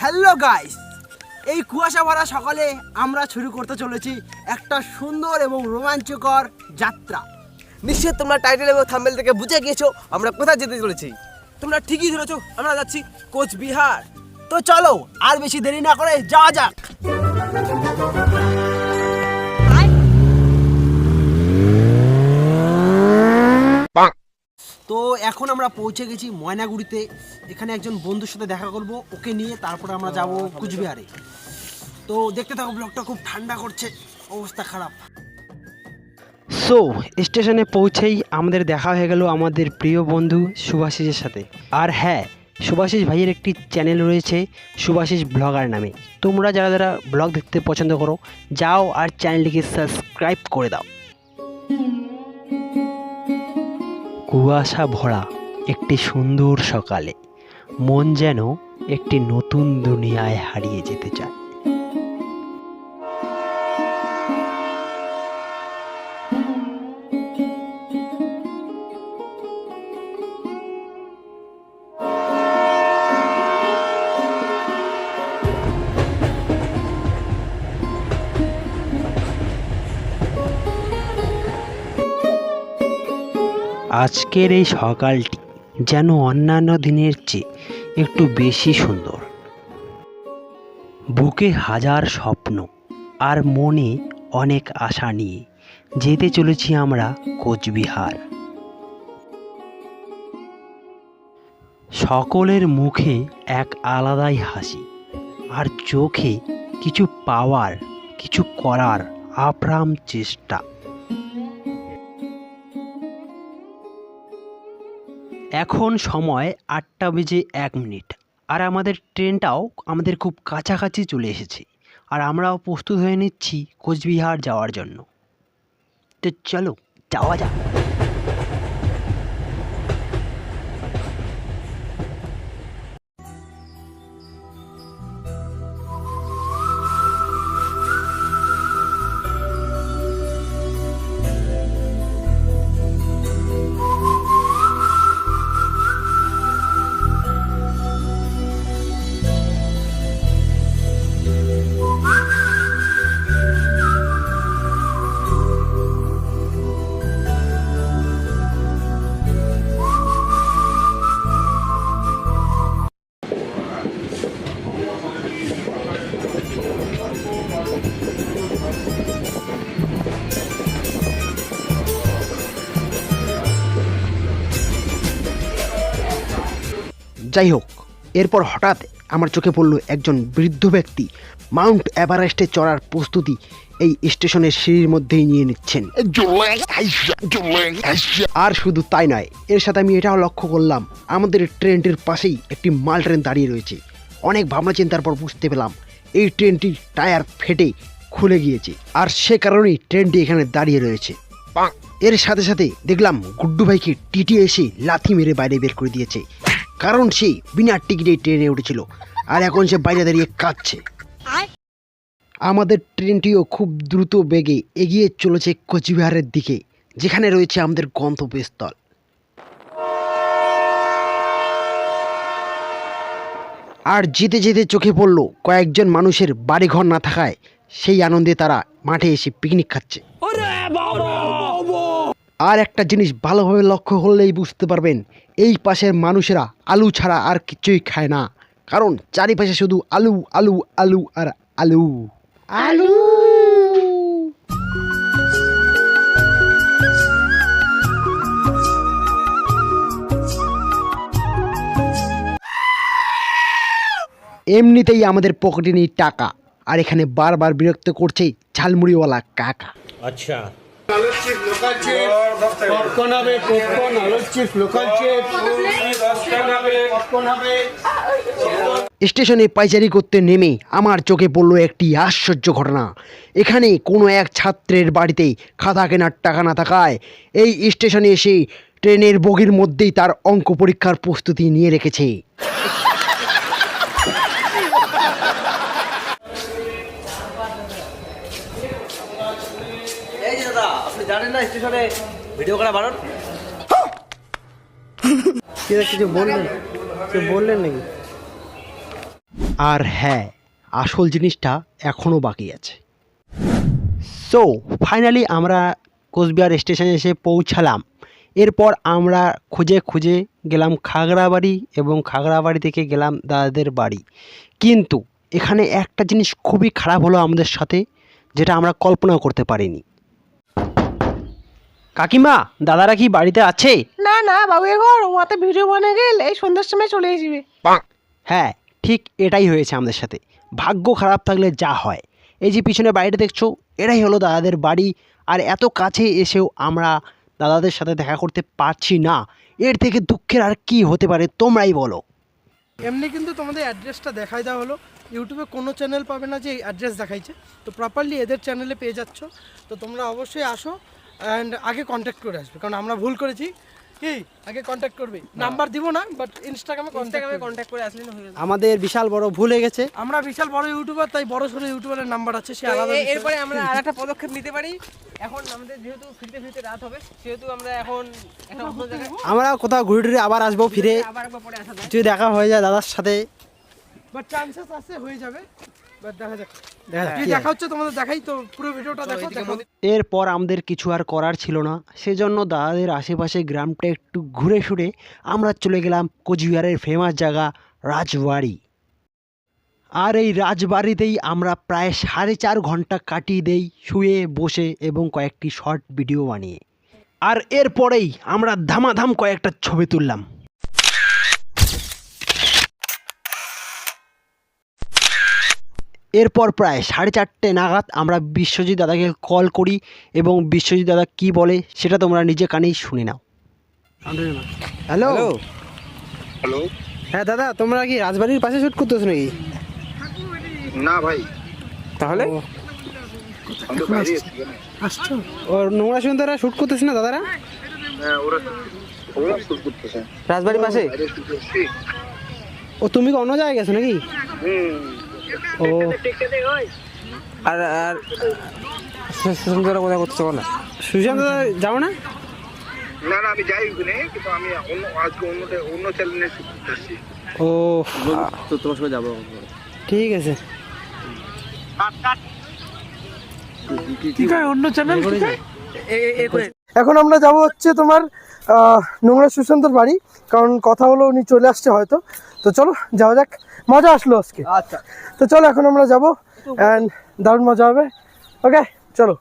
Hello guys, এই কুয়াশা ভরা সকালে আমরা শুরু করতে চলেছি একটা সুন্দর এবং রোমাঞ্চকর যাত্রা। নিশ্চয় তোমরা টাইটেল এবং থাম্বেল থেকে বুঝে গিয়েছো আমরা কোথায় যেতে চলেছি। তোমরা ঠিকই ধরেছো, আমরা যাচ্ছি কোচবিহার। তো চলো, আর বেশি দেরি না করে যাওয়া যাক। আমরা পৌঁছে গেছি ময়নাগুড়িতে। এখানে একজন বন্ধুর সাথে দেখা করব ওকে নিয়ে তারপরে আমরা যাব কুচবিহারে। তো দেখতে থাকো ব্লগটা খুব ঠান্ডা করছে অবস্থা খারাপ। সো স্টেশনে পৌঁছেই আমাদের দেখা হয়ে গেল আমাদের প্রিয় বন্ধু সুভাষিসের সাথে। আর হ্যাঁ সুভাষিস ভাইয়ের একটি চ্যানেল রয়েছে সুভাষিস ব্লগার নামে। তোমরা যারা যারা ব্লগ দেখতে পছন্দ করো যাও আর চ্যানেলটিকে সাবস্ক্রাইব করে দাও। কুয়াশা ভরা। একটি সুন্দর সকালে মন যেন একটি নতুন দুনিয়ায় হারিয়ে যেতে চায়। আজকের এই সকালটি যেন অন্যান্য দিনের চেয়ে একটু বেশি সুন্দর। বুকে হাজার স্বপ্ন আর মনে অনেক আশা নিয়ে যেতে চলেছি আমরা কোচবিহার। সকলের মুখে এক আলাদাই হাসি আর চোখে কিছু পাওয়ার, কিছু করার আপ্রাম চেষ্টা। এখন সময় আটটা বেজে এক মিনিট। আর আমাদের ট্রেনটাও আমাদের খুব কাছাকাছি চলে এসেছে। আর আমরাও প্রস্তুত হয়ে নিচ্ছি কোচবিহার যাওয়ার জন্য। তো চলো, যাওয়া যাক। যাই হোক এরপর হঠাৎ আমার চোখে পড়ল একজন বৃদ্ধ ব্যক্তি। মাউন্ট এভারেস্টে চড়ার প্রস্তুতি এই স্টেশনের সিঁড়ির মধ্যেই নিয়ে নিচ্ছেন। আর শুধু তাই নয় এর সাথে আমি এটাও লক্ষ্য করলাম আমাদের ট্রেনটির পাশেই একটি মাল ট্রেন দাঁড়িয়ে রয়েছে। অনেক ভাবনা চিন্তার পর বুঝতে পেলাম এই ট্রেনটির টায়ার ফেটে খুলে গিয়েছে আর সে কারণেই ট্রেনটি এখানে দাঁড়িয়ে রয়েছে। এর সাথে সাথে দেখলাম গুড্ডু ভাইকে টিটি এসে লাথি মেরে বাইরে বের করে দিয়েছে। কারণ সে বিনা টিকিটে ট্রেনে উঠেছিল। আর এখন সে বাইরে দাঁড়িয়ে কাঁদছে। আমাদের ট্রেনটিও খুব দ্রুত বেগে এগিয়ে চলেছে কোচবিহারের দিকে যেখানে রয়েছে আমাদের গন্তব্যস্থল। আর যেতে যেতে চোখে পড়ল কয়েকজন মানুষের বাড়িঘর না থাকায় সেই আনন্দে তারা মাঠে এসে পিকনিক খাচ্ছে। আর একটা জিনিস ভালোভাবে লক্ষ্য করলেই বুঝতে পারবেন এই পাশের মানুষেরা আলু ছাড়া আর কিছুই খায় না। কারণ চারিপাশে শুধু আলু আলু আলু আর আলু। আলু। এমনিতেই আমাদের পকেটে নেই টাকা আর এখানে বারবার বিরক্ত করছে ঝালমুড়িওয়ালা কাকা। পপকর্ন হবে। পপকর্ন লোকাল পপকর্ন হবে স্টেশনে পাইচারি করতে নেমে আমার চোখে পড়ল একটি আশ্চর্য ঘটনা। এখানে কোনো এক ছাত্রের বাড়িতে খাতা কেনার টাকা না থাকায় এই স্টেশনে এসে ট্রেনের বগির মধ্যেই তার অঙ্ক পরীক্ষার প্রস্তুতি নিয়ে রেখেছে। না স্টেশনে ভিডিও করা বারণ আর হ্যাঁ আসল জিনিসটা এখনও বাকি আছে। সো ফাইনালি আমরা কোচবিহার স্টেশনে এসে পৌঁছালাম। এরপর আমরা খুঁজে খুঁজে গেলাম খাগড়াবাড়ি এবং খাগড়াবাড়ি থেকে গেলাম দাদাদের বাড়ি। কিন্তু এখানে একটা জিনিস খুবই খারাপ হলো আমাদের সাথে, যেটা আমরা কল্পনা করতে পারিনি। কাকিমা দাদারা কি বাড়িতে আছে? না না বাবু ঘর ওতে ভিডিও বানিয়ে গেল এই সন্ধ্যার সময় চলে আসবে হ্যাঁ ঠিক এটাই হয়েছে আমাদের সাথে। ভাগ্য খারাপ থাকলে যা হয়। এই যে পিছনে বাড়িটা দেখছ এটাই হলো দাদাদের বাড়ি। আর এত কাছে এসেও আমরা দাদাদের সাথে দেখা করতে পারছি না। এর থেকে দুঃখের আর কি হতে পারে তোমরাই বলো। এমনি কিন্তু তোমাদের অ্যাড্রেসটা দেখাই দেওয়া হলো। ইউটিউবে কোনো চ্যানেল পাবে না যে অ্যাড্রেস দেখাইছে। তো প্রপারলি এদের চ্যানেলে পেয়ে যাচ্ছ। তো তোমরা অবশ্যই আসো। অ্যান্ড আগে কন্ট্যাক্ট করে আসবে। কারণ আমরা ভুল করেছি। কি? আগে কন্ট্যাক্ট করবে। নাম্বার দিব না বাট ইনস্টাগ্রামে কন্ট্যাক্ট কন্ট্যাক্ট করে আসলে আমাদের বিশাল বড় ভুল হয়ে গেছে। আমরা বিশাল বড় ইউটিউবার তাই বড় সড়ো ইউটিউবারের নাম্বার আছে সে আলাদা এরপরে আমরা আর একটা পদক্ষেপ নিতে পারি। এখন আমাদের যেহেতু ফিরতে ফিরতে রাত হবে সেহেতু আমরা এখন একটা আমরা কোথাও ঘুরে টুরে আবার আসব ফিরে। আবার একবার পরে আসা যদি দেখা হয়ে যায় দাদার সাথে। বাট চান্সেস আছে হয়ে যাবে। বাট দেখা যাক। দেখা যাক কি কি দেখা হচ্ছে তোমাদের দেখাই তো পুরো ভিডিওটা দেখো দেখো এরপর আমাদের কিছু আর করার ছিল না। সেজন্য দাদাদের আশেপাশে গ্রামটা একটু ঘুরে সুরে আমরা চলে গেলাম কোচবিহারের ফেমাস জায়গা রাজবাড়ি। আর এই রাজবাড়িতেই আমরা প্রায় সাড়ে চার ঘণ্টা কাটিয়ে দেই শুয়ে বসে এবং কয়েকটি শর্ট ভিডিও বানিয়ে। আর এরপরেই আমরা ধামাধাম কয়েকটা ছবি তুললাম। এরপর প্রায় সাড়ে চারটে নাগাদ আমরা বিশ্বজিৎ দাদাকে কল করি এবং বিশ্বজিৎ দাদা কি বলে সেটা তোমরা নিজে কানেই শুনে নাও। হ্যালো হ্যালো হ্যাঁ দাদা তোমরা কি রাজবাড়ির পাশে শুট করতেছো নাকি? না ভাই। তাহলে? ও। নোংরা সুন্দরা শুট করতেছে না দাদারা? হ্যাঁ ওরা ওরা শুট করতেছে। রাজবাড়ির পাশে? ও তুমি কি অন্য জায়গায় গেছো নাকি? হুম। ও। আর আর সুন্দরা কোথায় করতেছো না সুশান্ত দাদা যাও না? না না আমি যাই ওখানে কিন্তু আমি অন্য আজকে অন্য অন্য চ্যানেলে ও তো তোমার সঙ্গে যাব ঠিক আছে। অন্য চ্যানেল এখন আমরা যাব হচ্ছে তোমার আহ, নোংরা সুশান্তর বাড়ি কারণ কথা হলো উনি চলে আসছে হয়তো। তো চলো যাওয়া যাক। মজা আসলো আজকে। আচ্ছা। তো চলো এখন আমরা যাব অ্যান্ড দারুণ মজা হবে। ওকে চলো।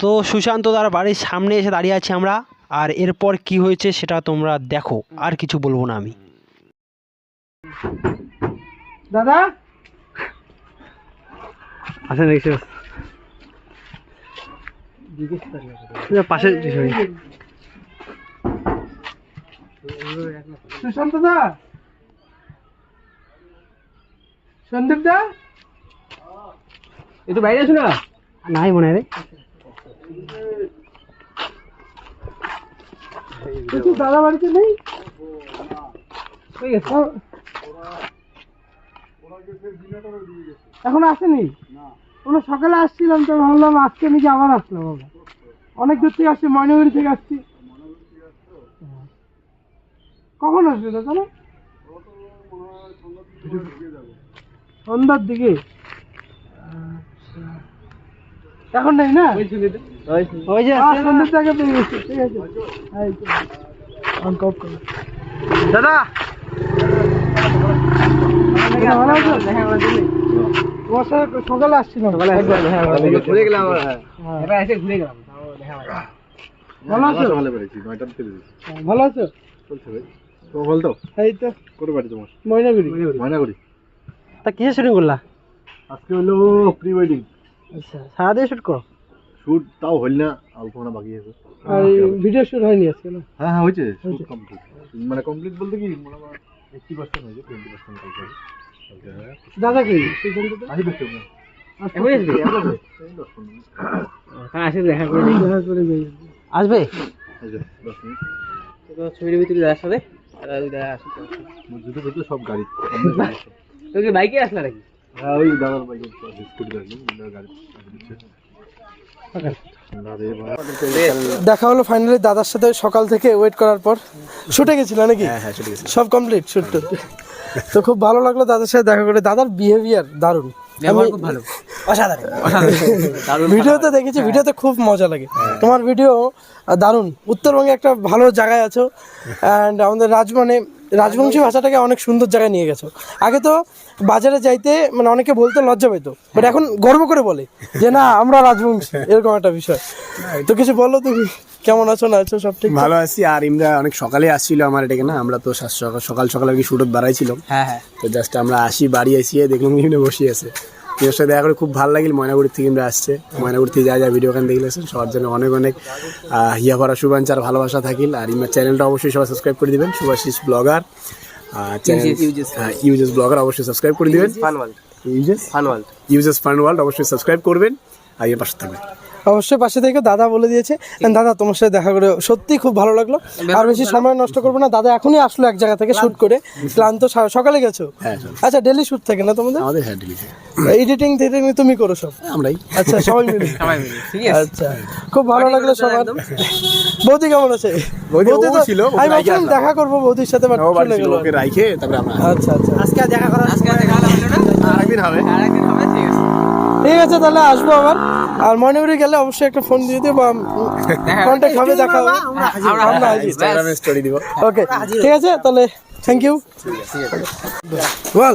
তো সুশান্ত দার বাড়ির সামনে এসে দাঁড়িয়ে আছি আমরা আর এরপর কি হয়েছে সেটা তোমরা দেখো আর কিছু বলব না আমি। দাদা? আসে দেখছ পাশে সুশান্ত দা? সন্দীপ দা? একটু বাইরে আসো না। নাই মনে রে। একটু দাদা বাড়িতে নেই? এখন আসেনি? ওরা সকালে আসছিলাম তো ভাবলাম আজকে নাকি আবার আসলাম আমরা অনেক দূর থেকে আসছি ময়নাগুড়ি থেকে আসছি। কখন আসবে দাদা? না সন্ধ্যার দিকে। আচ্ছা। এখন নেই না? ওই যে সন্ধ্যের পেয়ে গেছি ঠিক আছে করো। দাদা। ভালো আছো? তোমার সাথে সকালে আসছিলাম। ঘুরে গেলাম হ্যাঁ। এসে ঘুরে গেলাম। ভালো আছো? ভালো আছো? বলতো এই তো। কোথায় বাড়ি তোমার? ময়নাগুড়ি। ময়নাগুড়ি। তা কিসে শুটিং করলা? আজকে হলো প্রি ওয়েডিং আচ্ছা সারাদিন শুট করো? শুট তাও হইল না অল্পনা বাকি আছে। আর ভিডিও শুট হয়নি আজকে না? হ্যাঁ হ্যাঁ হয়েছে। শুট কমপ্লিট মানে কমপ্লিট বলতে কি মনে হয় এইটটি পার্সেন্ট হয়েছে টোয়েন্টি পার্সেন্ট কালকে দাদা কি? আসবে তো না আসবে এই দশ পনেরো মিনিট হ্যাঁ আসে দেখা করে দেখা করে বেরিয়ে যাব। আসবে এই যে দশ মিনিট। তো ছবির ভিতরে দাদার সাথে সব গাড়ি। তো কি বাইকে আসলা নাকি? হ্যাঁ ওই দাদার বাইকে স্কুটি দেখা হলো ফাইনালি দাদার সাথে সকাল থেকে ওয়েট করার পর। শুটে গেছিল নাকি? সব কমপ্লিট শুট তো। খুব ভালো লাগল দাদার সাথে দেখা করে। দাদার বিহেভিয়ার দারুণ। খুব ভালো। ভিডিওতে দেখেছি ভিডিওতে খুব মজা লাগে। তোমার ভিডিও দারুণ। উত্তরবঙ্গে একটা ভালো জায়গায় আছো। অ্যান্ড আমাদের রাজ মানে রাজবংশী ভাষাটাকে অনেক সুন্দর জায়গায় নিয়ে গেছো। আগে তো বাজারে যাইতে মানে অনেকে বলতে লজ্জা পেতো বাট এখন গর্ব করে বলে যে না আমরা রাজবংশী। এরকম একটা বিষয়। তো কিছু বলো তুমি কেমন আছো না আছো সব ঠিক ভালো আছি। আর ইমরা অনেক সকালে আসছিল আমার এটাকে না? আমরা তো সাত সকাল সকাল সকাল আর কি শুটত বাড়াইছিলাম। হ্যাঁ হ্যাঁ। তো জাস্ট আমরা আসি বাড়ি আসিয়ে দেখলাম এখানে বসে আছে। এর সাথে দেখা করে খুব ভালো লাগিল। ময়নাগুড়ি থেকে আমরা আসছে। ময়নাগুড়ি থেকে যা যা ভিডিও গান দেখলেছেন সবার জন্য অনেক অনেক হিয়া ভরা শুভাঞ্চার ভালোবাসা থাকিল। আর ইমার চ্যানেলটা অবশ্যই সবাই সাবস্ক্রাইব করে দিবেন। শুভাশিস ব্লগার ইউজেস ব্লগার অবশ্যই সাবস্ক্রাইব করে দিবেন। ইউজেস ফান ওয়ার্ল্ড ইউজেস? ফান ওয়ার্ল্ড অবশ্যই সাবস্ক্রাইব করবেন। আর ইয়ে পাশে থাকবেন। অবশ্যই পাশে থেকে দাদা বলে দিয়েছে। দাদা তোমার সাথে দেখা করে সত্যি খুব ভালো লাগল। আর বেশি সময় নষ্ট করব না। দাদা এখনই আসলো এক জায়গা থেকে শুট করে। ক্লান্ত সকালে গেছো? হ্যাঁ আচ্ছা ডেলি শুট থাকে না তোমাদের? আমাদের হ্যাঁ এডিটিং টেডিটিং তুমি করো সব? আমরাই। আচ্ছা সবাই মিলে। সবাই মিলে ঠিক আছে। আচ্ছা খুব ভালো লাগল সবার। বৌদি কেমন আছে? বৌদি তো- ছিল, আমি ভাবছিলাম দেখা করব বৌদির সাথে বাট ও বাড়ি চলে গেল ওকে রাইখে তারপরে আমরা আচ্ছা আচ্ছা। আজকে দেখা করার আজকে দেখা হলো না? আরেকদিন হবে। আরেকদিন হবে ঠিক আছে। ঠিক আছে তাহলে আসব আবার। আর ময়নাগুড়ি গেলে অবশ্যই একটা ফোন দিয়ে দিও বা কন্ট্যাক্ট হবে দেখা হবে। আমরা আমরা ইনস্টাগ্রামে স্টোরি দিব। ওকে ঠিক আছে তাহলে থ্যাংক ইউ বল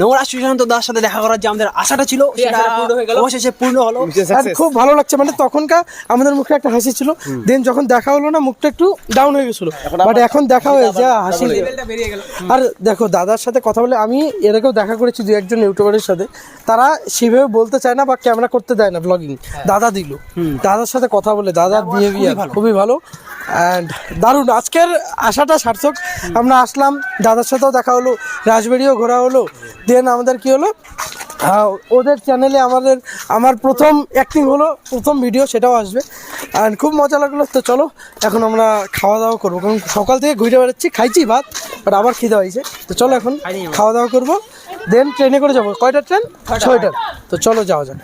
নোংরা সুশান্ত দার সাথে দেখা করার যে আমাদের আশাটা ছিল সেটা পূর্ণ হয়ে অবশেষে পূর্ণ হলো। আর খুব ভালো লাগছে মানে তখনকার আমাদের মুখে একটা হাসি ছিল। দেন যখন দেখা হলো না মুখটা একটু ডাউন হয়ে গেছিল। বাট এখন দেখা হয়ে যা হাসি লেভেলটা আর দেখো দাদার সাথে কথা বলে আমি এর আগেও দেখা করেছি দু একজন ইউটিউবারের সাথে। তারা সেভাবে বলতে চায় না বা ক্যামেরা করতে দেয় না ব্লগিং দাদা দিল। দাদার সাথে কথা বলে দাদার বিহেভিয়ার খুবই ভালো। অ্যান্ড দারুণ। আজকের আশাটা সার্থক। আমরা আসলাম দাদার সাথেও দেখা হলো রাজবাড়িও ঘোরা হলো। দেন আমাদের কি হলো? আহ, ওদের চ্যানেলে আমাদের আমার প্রথম অ্যাক্টিং হলো প্রথম ভিডিও সেটাও আসবে। আর খুব মজা লাগল তো চলো এখন আমরা খাওয়া দাওয়া করব। কারণ সকাল থেকে ঘুরে বেড়াচ্ছি খাইছি ভাত বাট আবার খিদে হয়েছে তো চলো এখন খাওয়া দাওয়া করব। দেন ট্রেনে করে যাব। কয়টা ট্রেন ছয়টার তো চলো যাওয়া যাক।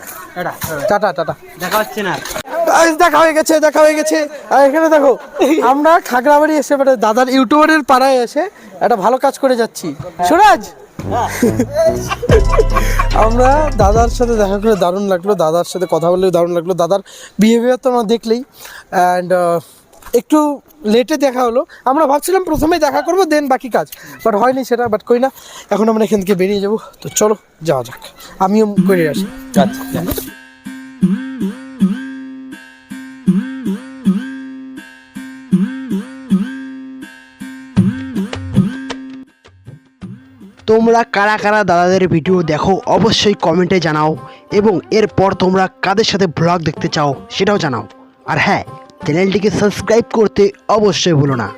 Tata tata. দেখা হচ্ছে না। দেখা হয়ে গেছে দেখা হয়ে গেছে। আর এখানে দেখো আমরা খাগড়াবাড়ি এসে মানে দাদার ইউটিউবারের পাড়ায় এসে একটা ভালো কাজ করে যাচ্ছি। সুরাজ! আমরা দাদার সাথে দেখা করে দারুণ লাগল, দাদার সাথে কথা বলে দারুণ লাগল। দাদার বিহেভিয়ার তো আমরা দেখলেই। অ্যান্ড একটু লেটে দেখা হলো। আমরা ভাবছিলাম প্রথমে দেখা করব দেন বাকি কাজ। বাট হয়নি সেটা বাট কই না। এখন আমরা এখান থেকে বেরিয়ে যাব। তো চলো, যাওয়া যাক। আমিও করে আসি। তোমরা কারা কারা দাদাদের ভিডিও দেখো, অবশ্যই কমেন্টে জানাও এবং এরপর তোমরা কাদের সাথে ব্লগ দেখতে চাও সেটাও জানাও। আর হ্যাঁ চ্যানেলটিকে সাবস্ক্রাইব করতে অবশ্যই ভুলো না।